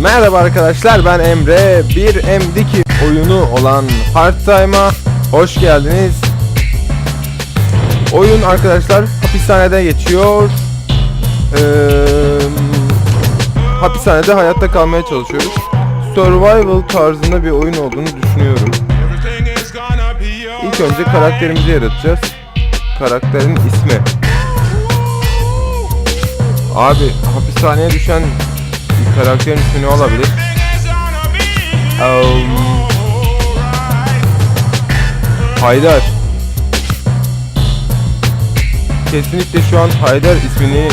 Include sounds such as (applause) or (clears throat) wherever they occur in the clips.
Merhaba arkadaşlar ben Emre. Bir MDK oyunu olan Hard Time'a hoş geldiniz. Oyun arkadaşlar hapishanede geçiyor. Ee, hapishanede hayatta kalmaya çalışıyoruz. Survival tarzında bir oyun olduğunu düşünüyorum. İlk önce karakterimizi yaratacağız. Karakterin ismi. Abi hapishaneye düşen bir karakterin ismi ne olabilir? Um, Haydar. Kesinlikle şu an Haydar ismini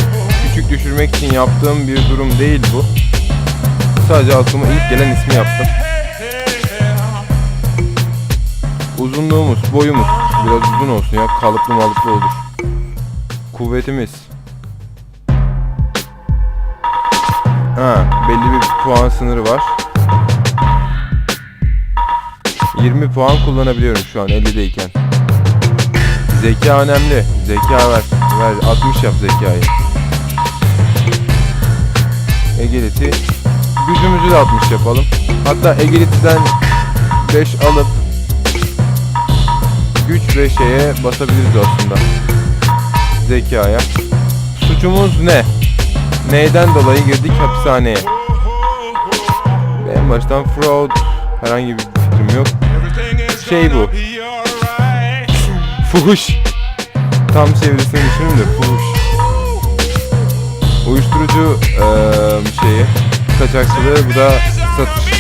küçük düşürmek için yaptığım bir durum değil bu. Sadece aklıma ilk gelen ismi yaptım. Uzunluğumuz, boyumuz biraz uzun olsun ya. Kalıplı malıplı olur. Kuvvetimiz. Ha, belli bir puan sınırı var. 20 puan kullanabiliyorum şu an 50'deyken. Zeka önemli. Zeka ver. Ver 60 yap zekayı. Agility. Gücümüzü de 60 yapalım. Hatta Agility'den 5 alıp güç ve şeye basabiliriz aslında. Zekaya. Suçumuz ne? Neyden dolayı girdik hapishaneye? En baştan fraud herhangi bir fikrim yok. Şey bu. Fuhuş. Tam çevresini düşünün de fuhuş. Uyuşturucu eee şeyi, kaçakçılığı bu da satış.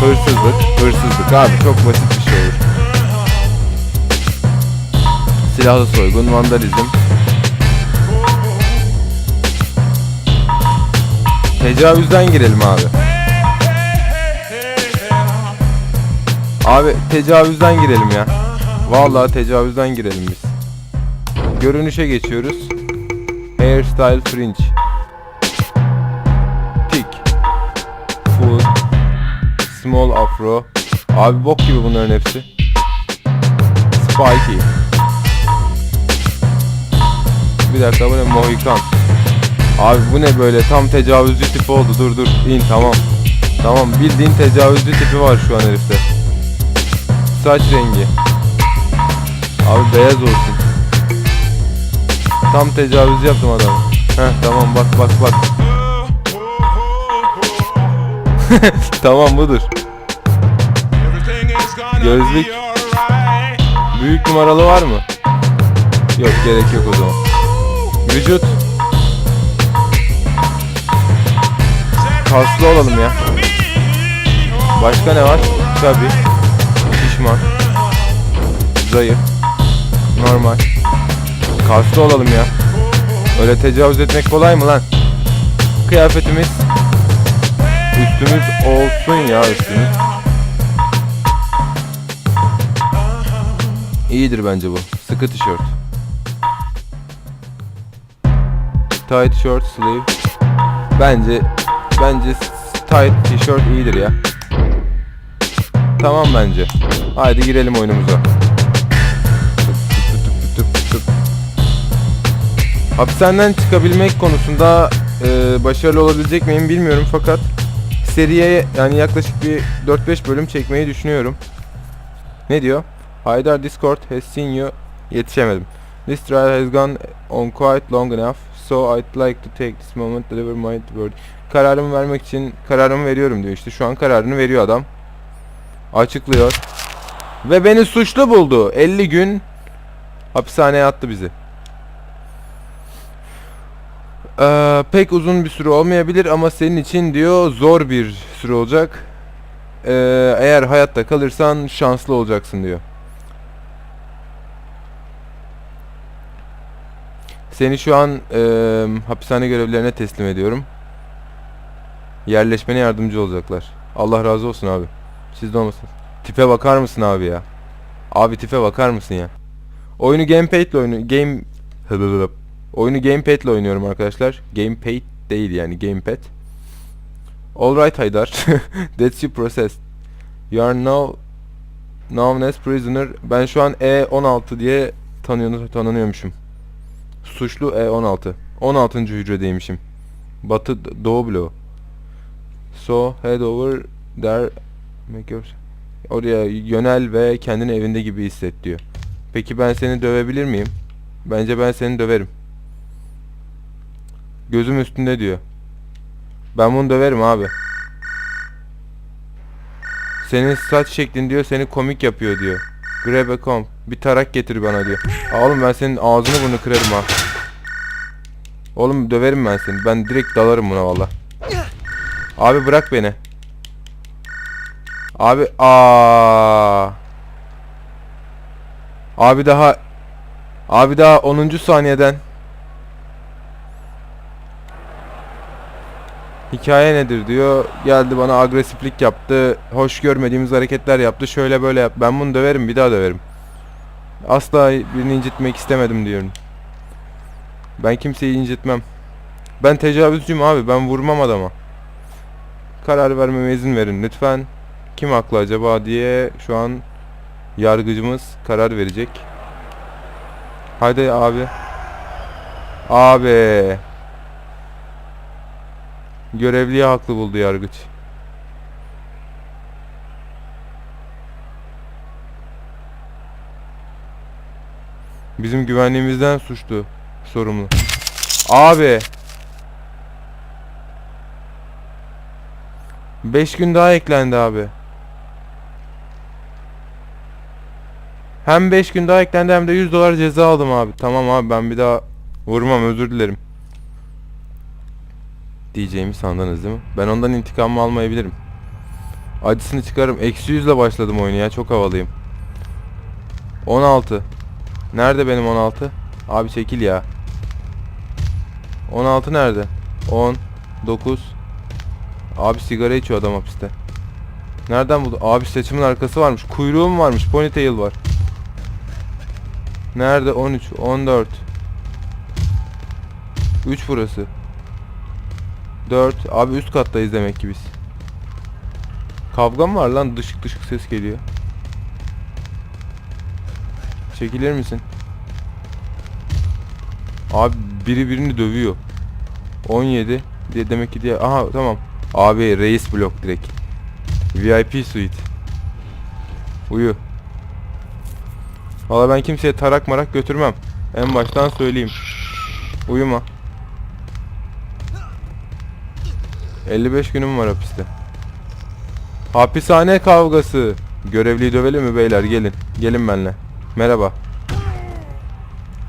Hırsızlık, hırsızlık abi çok basit bir Silahlı soygun, vandalizm. Tecavüzden girelim abi. Abi tecavüzden girelim ya. Vallahi tecavüzden girelim biz. Görünüşe geçiyoruz. Hairstyle fringe. Tik. Full. Small afro. Abi bok gibi bunların hepsi. Spiky. Bir dakika bu ne Mohikan. Abi bu ne böyle tam tecavüzcü tipi oldu dur dur in tamam. Tamam bildiğin tecavüzcü tipi var şu an herifte. Saç rengi. Abi beyaz olsun. Tam tecavüz yaptım adamı. Heh tamam bak bak bak. (laughs) tamam budur. Gözlük. Büyük numaralı var mı? Yok gerek yok o zaman. Vücut. Kaslı olalım ya. Başka ne var? Tabi. Şişman. Zayıf. Normal. Kaslı olalım ya. Öyle tecavüz etmek kolay mı lan? Kıyafetimiz üstümüz olsun ya üstümüz. İyidir bence bu. Sıkı tişört. Tight short sleeve. Bence bence tight tişört iyidir ya. Tamam bence. Haydi girelim oyunumuza. Hapishaneden çıkabilmek konusunda e, başarılı olabilecek miyim bilmiyorum fakat seriye yani yaklaşık bir 4-5 bölüm çekmeyi düşünüyorum. Ne diyor? Haydar Discord has seen you. Yetişemedim. This trial has gone on quite long enough, so I'd like to take this moment to deliver my word. Kararımı vermek için kararımı veriyorum diyor işte. Şu an kararını veriyor adam. Açıklıyor. Ve beni suçlu buldu. 50 gün hapishaneye attı bizi. Ee, pek uzun bir süre olmayabilir ama senin için diyor zor bir süre olacak. Ee, eğer hayatta kalırsan şanslı olacaksın diyor. Seni şu an e, hapishane görevlilerine teslim ediyorum. Yerleşmene yardımcı olacaklar. Allah razı olsun abi. Sizde olmasın. Tipe bakar mısın abi ya? Abi tipe bakar mısın ya? Oyunu gamepad ile (laughs) oyunu game Oyunu gamepad ile oynuyorum arkadaşlar. Gamepad değil yani gamepad. Alright Haydar. (laughs) That's your process. You are now known as prisoner. Ben şu an E16 diye tanıyor, tanınıyormuşum. Suçlu E16. 16. hücredeymişim. Batı Doğu bloğu. So head over there make your... Oraya yönel ve kendini evinde gibi hisset diyor. Peki ben seni dövebilir miyim? Bence ben seni döverim. Gözüm üstünde diyor. Ben bunu döverim abi. Senin saç şeklin diyor seni komik yapıyor diyor. Grab. Bir tarak getir bana diyor. Oğlum ben senin ağzını bunu kırarım ha. Oğlum döverim ben seni. Ben direkt dalarım buna valla. Abi bırak beni. Abi aa. Abi daha Abi daha 10. saniyeden Hikaye nedir diyor. Geldi bana agresiflik yaptı. Hoş görmediğimiz hareketler yaptı. Şöyle böyle yap. Ben bunu döverim, bir daha döverim. Asla birini incitmek istemedim diyorum. Ben kimseyi incitmem. Ben tecavüzcüyüm abi. Ben vurmam adama. Karar vermeme izin verin lütfen. Kim haklı acaba diye şu an yargıcımız karar verecek. Haydi abi. Abi. Görevliyi haklı buldu yargıç. Bizim güvenliğimizden suçlu sorumlu. Abi. 5 gün daha eklendi abi. Hem 5 gün daha eklendi hem de 100 dolar ceza aldım abi. Tamam abi ben bir daha vurmam özür dilerim. Diyeceğimi sandınız değil mi? Ben ondan intikamımı almayabilirim. Acısını çıkarım. Eksi 100 ile başladım oyunu ya. Çok havalıyım. 16. Nerede benim 16? Abi çekil ya. 16 nerede? 10. 9. Abi sigara içiyor adam hapiste. Nereden buldu? Abi saçımın arkası varmış. Kuyruğum varmış. Ponytail var. Nerede? 13. 14. 3 burası. 4. Abi üst kattayız demek ki biz. Kavga mı var lan? Dışık dışık ses geliyor. Çekilir misin? Abi biri birini dövüyor. 17 diye demek ki diye. Aha tamam. Abi reis blok direkt. VIP suite. Uyu. Valla ben kimseye tarak marak götürmem. En baştan söyleyeyim. Uyuma. 55 günüm var hapiste. Hapishane kavgası. Görevliyi dövelim mi beyler gelin. Gelin benimle. Merhaba.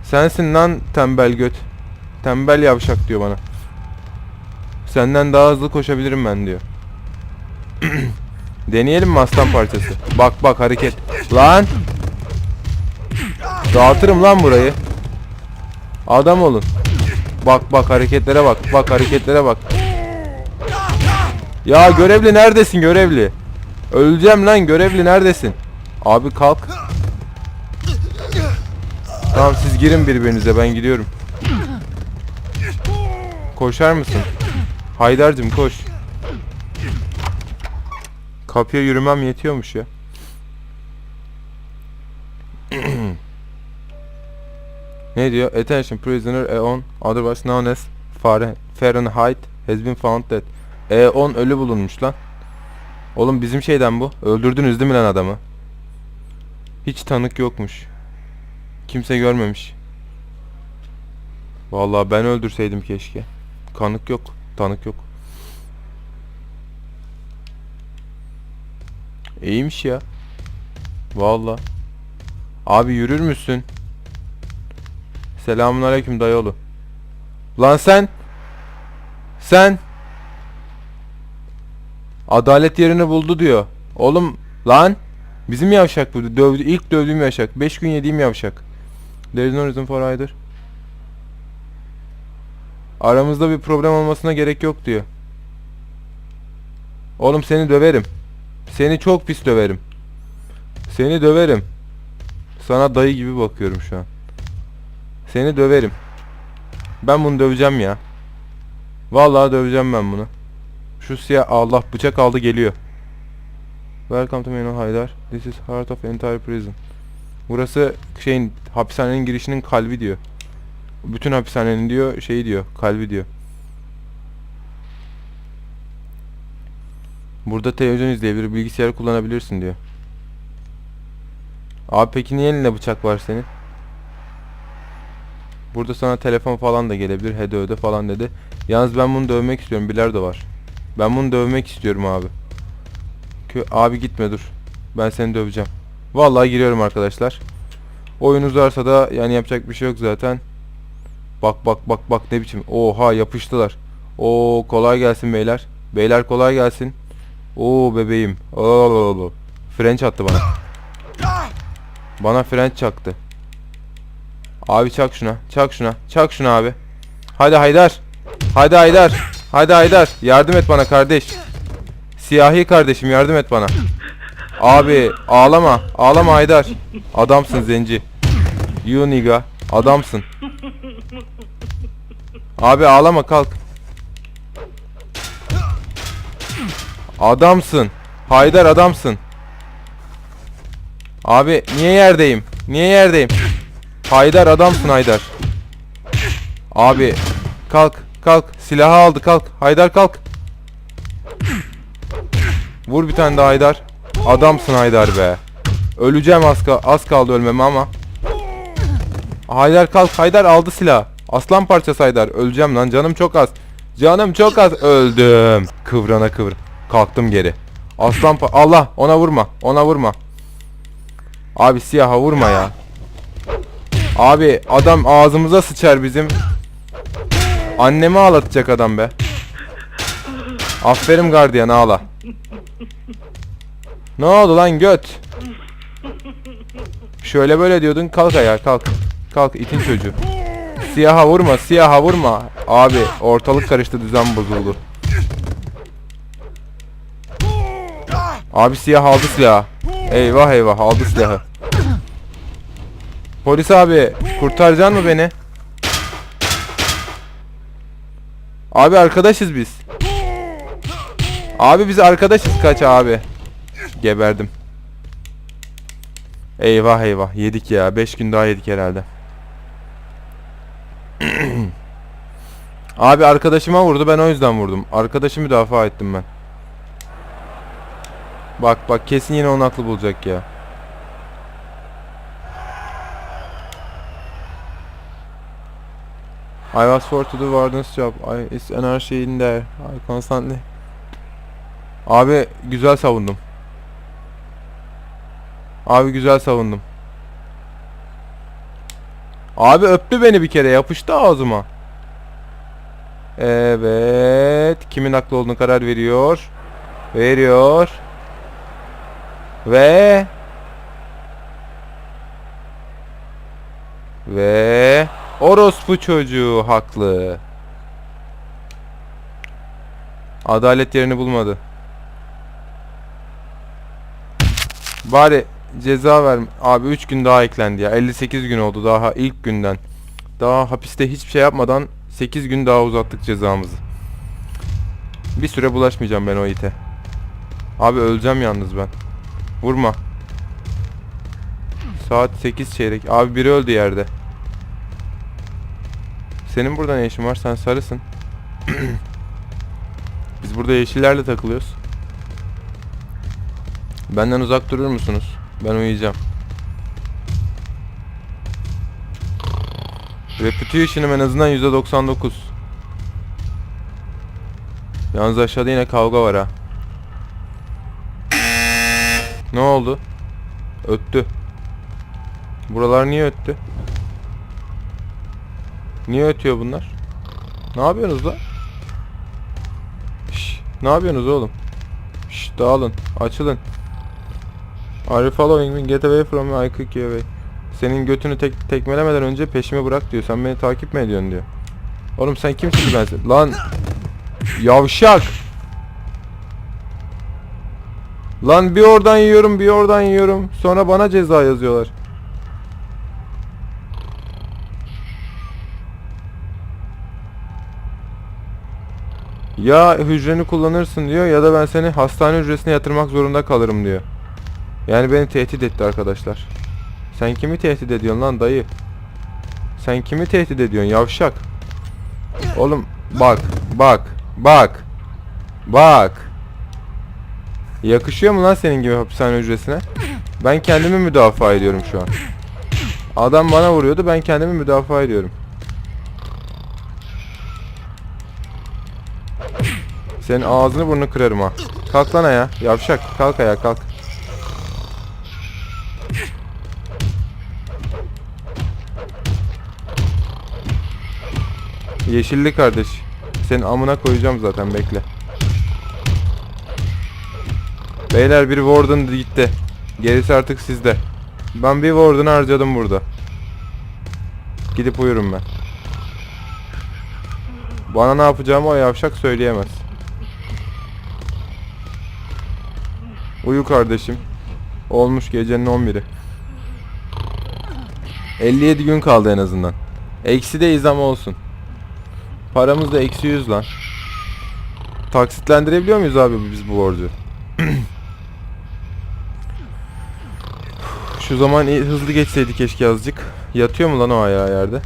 Sensin lan tembel göt. Tembel yavşak diyor bana. Senden daha hızlı koşabilirim ben diyor. (clears throat) Deneyelim mi aslan parçası? Bak bak hareket. Lan! Dağıtırım lan burayı. Adam olun. Bak bak hareketlere bak. Bak hareketlere bak. Ya görevli neredesin görevli? Öleceğim lan görevli neredesin? Abi kalk. Tamam siz girin birbirinize ben gidiyorum. Koşar mısın? Haydar'cım koş. Kapıya yürümem yetiyormuş ya. (clears throat) ne diyor? Attention prisoner E10 otherwise known as Fahre- Fahrenheit has been found dead. E10 ölü bulunmuş lan. Oğlum bizim şeyden bu. Öldürdünüz değil mi lan adamı? Hiç tanık yokmuş. Kimse görmemiş. Vallahi ben öldürseydim keşke. Kanık yok. Tanık yok. İyiymiş ya. Vallahi. Abi yürür müsün? Selamun aleyküm dayıoğlu. Lan sen. Sen. Adalet yerini buldu diyor. Oğlum lan. Bizim yavşak bu. Dövdü, ilk dövdüğüm yavşak. 5 gün yediğim yavşak. There is no reason for either. Aramızda bir problem olmasına gerek yok diyor. Oğlum seni döverim. Seni çok pis döverim. Seni döverim. Sana dayı gibi bakıyorum şu an. Seni döverim. Ben bunu döveceğim ya. Vallahi döveceğim ben bunu. Şu siyah Allah bıçak aldı geliyor. Welcome to Menor Haydar. This is heart of entire prison. Burası şeyin hapishanenin girişinin kalbi diyor. Bütün hapishanenin diyor şeyi diyor kalbi diyor. Burada televizyon izleyebilir, bilgisayar kullanabilirsin diyor. Abi peki niye elinde bıçak var senin? Burada sana telefon falan da gelebilir. Hede öde falan dedi. Yalnız ben bunu dövmek istiyorum. Bilardo var. Ben bunu dövmek istiyorum abi. Abi gitme dur. Ben seni döveceğim. Vallahi giriyorum arkadaşlar. Oyun uzarsa da yani yapacak bir şey yok zaten. Bak bak bak bak ne biçim. Oha yapıştılar. Oo kolay gelsin beyler. Beyler kolay gelsin. Oo bebeğim. Oo French attı bana. Bana French çaktı. Abi çak şuna. Çak şuna. Çak şuna abi. Hadi Haydar. Hadi Haydar. Hadi Haydar. Yardım et bana kardeş. Siyahi kardeşim yardım et bana. Abi ağlama. Ağlama Haydar. Adamsın zenci. You nigga. Adamsın. Abi ağlama kalk. Adamsın. Haydar adamsın. Abi niye yerdeyim? Niye yerdeyim? Haydar adamsın Haydar. Abi kalk kalk silahı aldı kalk. Haydar kalk. Vur bir tane daha Haydar. Adamsın Haydar be. Öleceğim az, ka- az kaldı ölmeme ama. Haydar kalk Haydar aldı silah. Aslan parçası Haydar. Öleceğim lan canım çok az. Canım çok az. Öldüm. Kıvrana kıvır. Kalktım geri. Aslan Allah ona vurma. Ona vurma. Abi siyaha vurma ya. Abi adam ağzımıza sıçar bizim. Annemi ağlatacak adam be. Aferin gardiyan ağla. Ne oldu lan göt? Şöyle böyle diyordun kalk ayağa kalk. Kalk itin çocuğu. Siyaha vurma siyaha vurma. Abi ortalık karıştı düzen bozuldu. Abi siyah aldı silahı. Eyvah eyvah aldı silahı. Polis abi kurtaracaksın mı beni? Abi arkadaşız biz. Abi biz arkadaşız kaç abi. Geberdim. Eyvah eyvah yedik ya 5 gün daha yedik herhalde. (clears throat) abi arkadaşıma vurdu ben o yüzden vurdum. Arkadaşı müdafaa ettim ben. Bak bak kesin yine onun aklı bulacak ya. I was forced to do warden's job. I is energy in there. I constantly. Abi güzel savundum. Abi güzel savundum. Abi öptü beni bir kere yapıştı ağzıma. Evet. Kimin haklı olduğunu karar veriyor. Veriyor. Ve Ve orospu çocuğu haklı. Adalet yerini bulmadı. Bari ceza ver. Abi 3 gün daha eklendi ya. 58 gün oldu daha ilk günden. Daha hapiste hiçbir şey yapmadan 8 gün daha uzattık cezamızı. Bir süre bulaşmayacağım ben o ite. Abi öleceğim yalnız ben. Vurma. Saat 8 çeyrek. Abi biri öldü yerde. Senin burada ne işin var? Sen sarısın. (clears throat) Biz burada yeşillerle takılıyoruz. Benden uzak durur musunuz? Ben uyuyacağım. Reputation'ım en azından %99. Yalnız aşağıda yine kavga var ha. Ne oldu? Öttü. Buralar niye öttü? Niye ötüyor bunlar? Ne yapıyorsunuz lan? Şş, ne yapıyorsunuz oğlum? Şş, dağılın, açılın. Are following me? Get away from me, I kick you away. Senin götünü tek tekmelemeden önce peşime bırak diyor. Sen beni takip mi ediyorsun diyor. Oğlum sen kimsin ben? Lan yavşak. Lan bir oradan yiyorum, bir oradan yiyorum. Sonra bana ceza yazıyorlar. Ya hücreni kullanırsın diyor ya da ben seni hastane hücresine yatırmak zorunda kalırım diyor. Yani beni tehdit etti arkadaşlar. Sen kimi tehdit ediyorsun lan dayı? Sen kimi tehdit ediyorsun yavşak? Oğlum bak bak bak bak. Yakışıyor mu lan senin gibi hapishane hücresine? Ben kendimi müdafaa ediyorum şu an. Adam bana vuruyordu ben kendimi müdafaa ediyorum. Senin ağzını burnunu kırarım ha. Kalk lan ayağa. Yavşak. Kalk ayağa kalk. Yeşilli kardeş. Senin amına koyacağım zaten bekle. Beyler bir Warden gitti. Gerisi artık sizde. Ben bir Warden harcadım burada. Gidip uyurum ben. Bana ne yapacağımı o yavşak söyleyemez. Uyu kardeşim. Olmuş gecenin 11'i. 57 gün kaldı en azından. Eksi de izam olsun. Paramız da eksi 100 lan. Taksitlendirebiliyor muyuz abi biz bu borcu? (clears throat) Şu zaman hızlı geçseydi keşke azıcık. Yatıyor mu lan o ayağı yerde?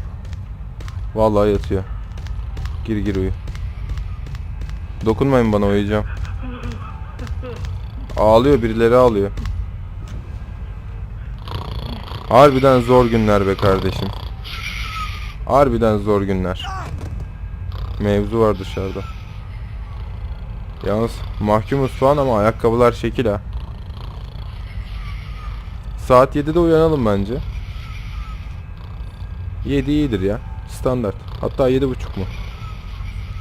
Vallahi yatıyor. Gir gir uyu. Dokunmayın bana uyuyacağım. Ağlıyor birileri ağlıyor. Harbiden zor günler be kardeşim. Harbiden zor günler. Mevzu var dışarıda. Yalnız mahkumuz falan ama ayakkabılar şekil ha. Saat 7'de uyanalım bence. 7 iyidir ya. Standart. Hatta 7.30 mu?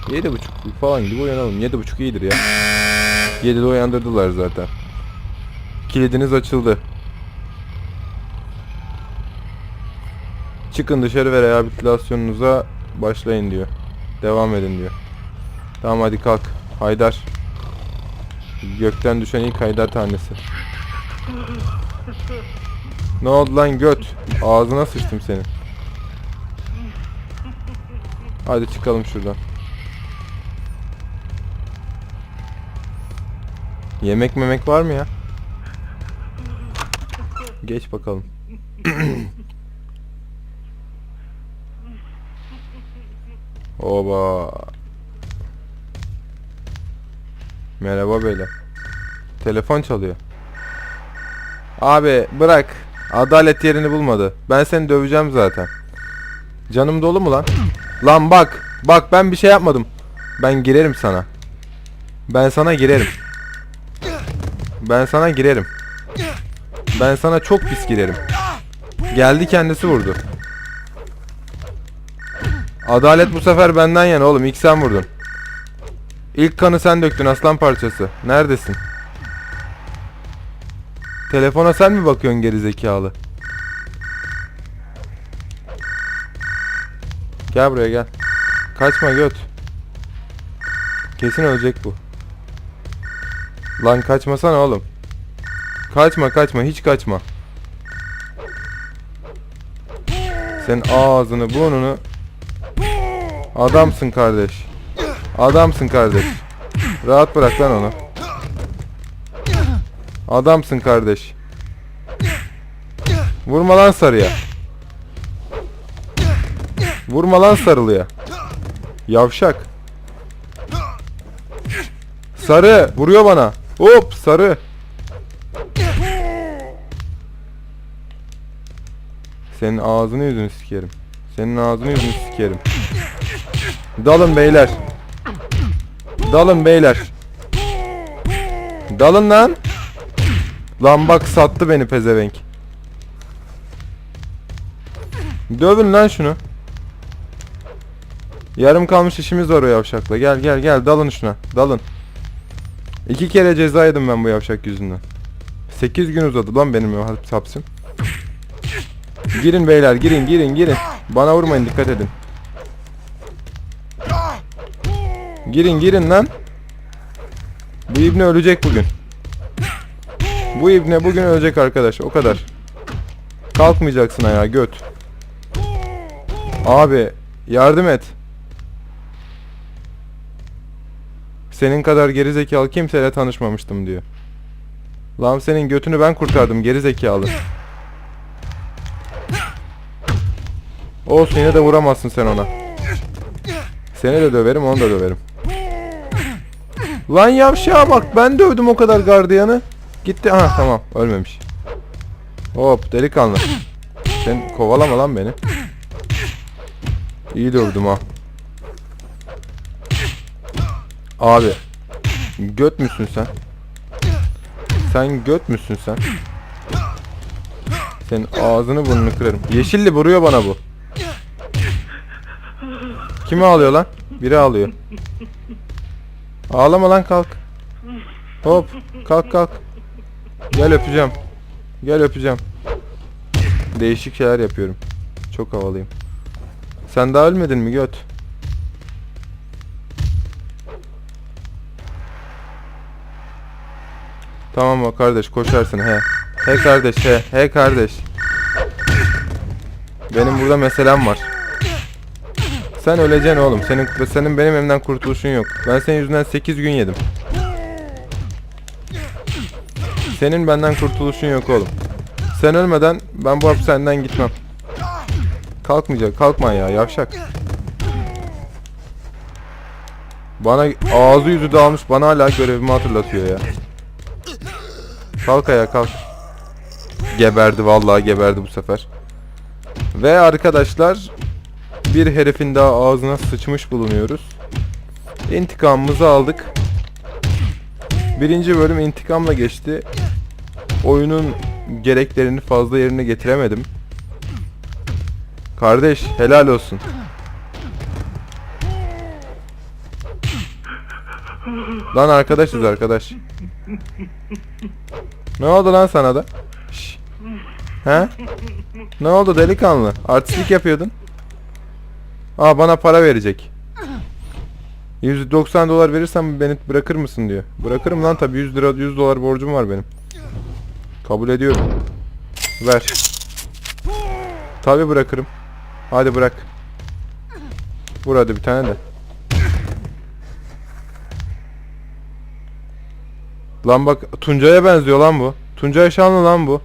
7.30 falan gibi uyanalım. 7.30 iyidir ya. 7'de uyandırdılar zaten. Kilidiniz açıldı. Çıkın dışarı ve rehabilitasyonunuza başlayın diyor. Devam edin diyor. Tamam hadi kalk. Haydar. Gökten düşen ilk Haydar tanesi. Ne oldu lan göt? Ağzına sıçtım senin. Hadi çıkalım şuradan. Yemek memek var mı ya? Geç bakalım. Oba. Merhaba beyler. Telefon çalıyor. Abi bırak. Adalet yerini bulmadı. Ben seni döveceğim zaten. Canım dolu mu lan? Lan bak. Bak ben bir şey yapmadım. Ben girerim sana. Ben sana girerim. Ben sana girerim. Ben sana çok pis girerim. Geldi kendisi vurdu. Adalet bu sefer benden yana oğlum. İlk sen vurdun. İlk kanı sen döktün aslan parçası. Neredesin? Telefona sen mi bakıyorsun geri zekalı? Gel buraya gel. Kaçma göt. Kesin ölecek bu. Lan kaçmasana oğlum. Kaçma kaçma hiç kaçma. Sen ağzını burnunu Adamsın kardeş. Adamsın kardeş. Rahat bırak lan onu. Adamsın kardeş. Vurma lan sarıya. Vurma lan sarılıya. Yavşak. Sarı vuruyor bana. Hop sarı. Senin ağzını yüzünü sikerim. Senin ağzını yüzünü sikerim. Dalın beyler. Dalın beyler. Dalın lan. Lan bak sattı beni pezevenk. Dövün lan şunu. Yarım kalmış işimiz var o yavşakla. Gel gel gel dalın şuna. Dalın. İki kere ceza yedim ben bu yavşak yüzünden. 8 gün uzadı lan benim hap- hapsim. Girin beyler girin girin girin. Bana vurmayın dikkat edin. Girin girin lan. Bu ibne ölecek bugün. Bu ibne bugün ölecek arkadaş o kadar. Kalkmayacaksın ayağa göt. Abi yardım et. Senin kadar geri zekalı kimseyle tanışmamıştım diyor. Lan senin götünü ben kurtardım geri zekalı. Olsun yine de vuramazsın sen ona. Seni de döverim onu da döverim. Lan yavşağa bak ben dövdüm o kadar gardiyanı. Gitti ha tamam ölmemiş. Hop delikanlı. Sen kovalama lan beni. İyi dövdüm ha. Abi. Göt müsün sen? Sen göt müsün sen? Senin ağzını burnunu kırarım. Yeşilli vuruyor bana bu. Kimi ağlıyor lan? Biri ağlıyor. Ağlama lan kalk. Hop kalk kalk. Gel öpeceğim. Gel öpeceğim. Değişik şeyler yapıyorum. Çok havalıyım. Sen daha ölmedin mi göt? Tamam o kardeş koşarsın he. He kardeş he. He kardeş. Benim burada meselem var. Sen öleceksin oğlum. Senin senin benim elimden kurtuluşun yok. Ben senin yüzünden 8 gün yedim. Senin benden kurtuluşun yok oğlum. Sen ölmeden ben bu hapishaneden gitmem. Kalkmayacak. Kalkma ya yavşak. Bana ağzı yüzü dağılmış bana hala görevimi hatırlatıyor ya. Kalk ayağa kalk. Geberdi vallahi geberdi bu sefer. Ve arkadaşlar bir herifin daha ağzına sıçmış bulunuyoruz. İntikamımızı aldık. Birinci bölüm intikamla geçti. Oyunun gereklerini fazla yerine getiremedim. Kardeş helal olsun. Lan arkadaşız arkadaş. Ne oldu lan sana da? Şş. He? Ne oldu delikanlı? Artistlik yapıyordun. Aa bana para verecek. 190 dolar verirsem beni bırakır mısın diyor. Bırakırım lan tabi 100 lira 100 dolar borcum var benim. Kabul ediyorum. Ver. Tabi bırakırım. Hadi bırak. Vur hadi bir tane de. Lan bak Tuncay'a benziyor lan bu. Tuncay Şanlı lan bu.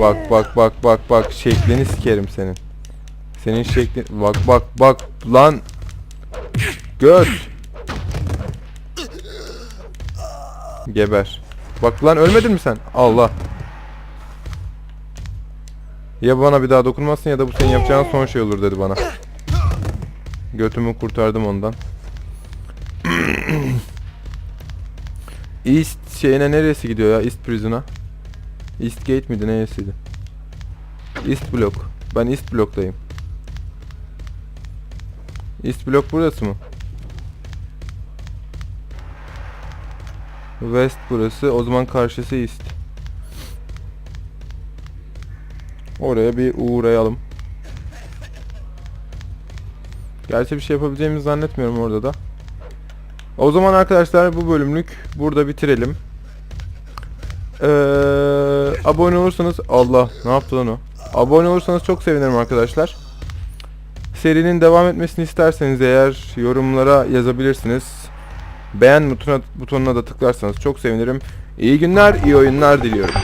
Bak bak bak bak bak şeklini sikerim senin. Senin şekli bak bak bak lan göt. Geber. Bak lan ölmedin mi sen? Allah. Ya bana bir daha dokunmazsın ya da bu senin yapacağın son şey olur dedi bana. Götümü kurtardım ondan. East şeyine neresi gidiyor ya? East Prison'a. East Gate miydi neresiydi? East Block. Ben East Block'tayım. East Block burası mı? West burası. O zaman karşısı East. Oraya bir uğrayalım. Gerçi bir şey yapabileceğimizi zannetmiyorum orada da. O zaman arkadaşlar bu bölümlük burada bitirelim. Ee, abone olursanız Allah ne yaptı lan o? Abone olursanız çok sevinirim arkadaşlar. Serinin devam etmesini isterseniz eğer yorumlara yazabilirsiniz. Beğen butonuna, butonuna da tıklarsanız çok sevinirim. İyi günler, iyi oyunlar diliyorum.